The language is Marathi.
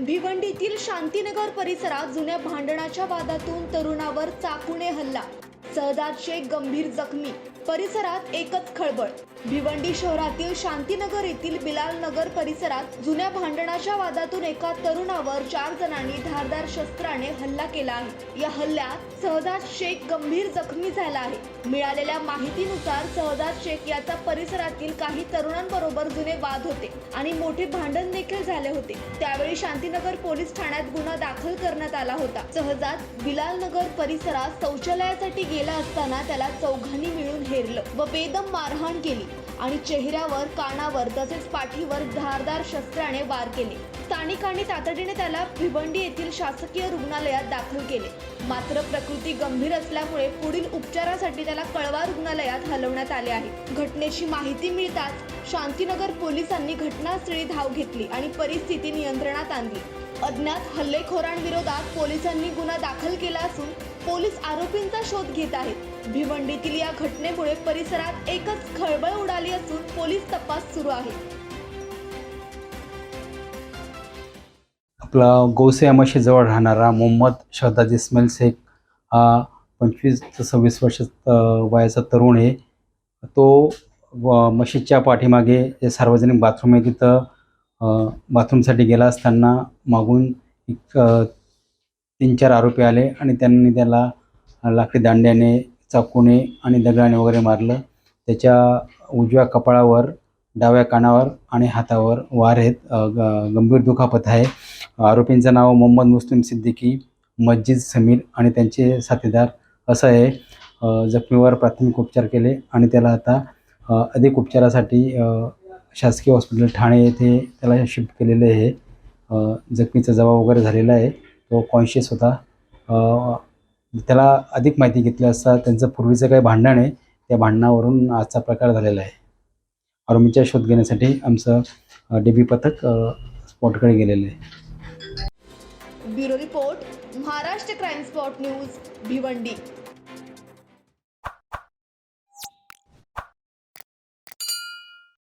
भिवंडीतील शांतीनगर परिसरात जुन्या भांडणाच्या वादातून तरुणावर चाकूने हल्ला. सहजाद शेख गंभीर जखमी. परिसरात एकच खळबळ. भिवंडी शहरातील शांतीनगर येथील बिलाल नगर परिसरात जुन्या भांडणाच्या वादातून एका तरुणावर चार जणांनी धारदार शस्त्राने हल्ला केला आहे. या हल्ल्यात सहजाद शेख गंभीर जखमी झाला आहे. मिळालेल्या माहितीनुसार सहजाद शेख याचा परिसरातील काही तरुणांबरोबर जुने वाद होते आणि मोठे भांडण देखील झाले होते. त्यावेळी शांतीनगर पोलीस ठाण्यात गुन्हा दाखल करण्यात आला होता. सहजात बिलाल नगर परिसरात शौचालयासाठी गेला असताना त्याला चौघांनी मिळून हेरलं व बेदम मारहाण केली आणि चेहऱ्यावर कानावर तसेच पाठीवर धारदार शस्त्राने वार केले. स्थानिकांनी तातडीने त्याला भिवंडी येथील शासकीय रुग्णालयात दाखल केले. मात्र प्रकृती गंभीर असल्यामुळे पुढील उपचारासाठी त्याला कळवा रुग्णालयात हलवण्यात आले आहे. घटनेची माहिती मिळताच शांतीनगर पोलिसांनी घटनास्थळी धाव घेतली आणि परिस्थिती नियंत्रणात आणली. अज्ञात हल्लेखोरांविरोधात पोलिसांनी गुन्हा दाखल केला असून पोलीस आरोपींचा शोध घेत आहेत. भिवंडीतील या घटनेमुळे परिसरात एकच खळबळ उडाली असून पोलीस तपास सुरू आहे. आपला गौसे मशीजवळ राहणारा मोहम्मद शहदाज इस्माईल शेख हा पंचवीस ते सव्वीस वर्ष वयाचा तरुण आहे. तो व मशीदच्या पाठीमागे जे सार्वजनिक बाथरूम आहे. तिथं बाथरूमसाठी गेला असताना मागून एक तीन चार आरोपी आले आणि त्यांनी त्याला लाकडी दांड्याने चाकूने आणि दगडाने वगैरे मारलं. त्याच्या उजव्या कपाळावर डाव्या कानावर आणि हातावर वार आहेत. ग- गंभीर दुखापत आहे. आरोपींचं नाव मोहम्मद मुस्लिम सिद्दीकी मस्जिद समीर आणि त्यांचे साथीदार असं आहे. जखमीवर प्राथमिक उपचार केले आणि त्याला आता अधिक उपचारासाठी शासकीय हॉस्पिटल ठाणे येथे त्याला शिफ्ट केलेले आहे. जखमीचा जबाब वगैरे झालेला आहे. तो कॉन्शियस होता. त्याला अधिक माहिती घेतली असता त्यांचं पूर्वीचं काही भांडण आहे त्या भांडणावरून आजचा प्रकार झालेला आहे. आरोपींचा शोध घेण्यासाठी आमचं डी बी पथक स्पॉटकडे गेलेलं आहे. Bureau report Maharashtra crime spot news Bhiwandi.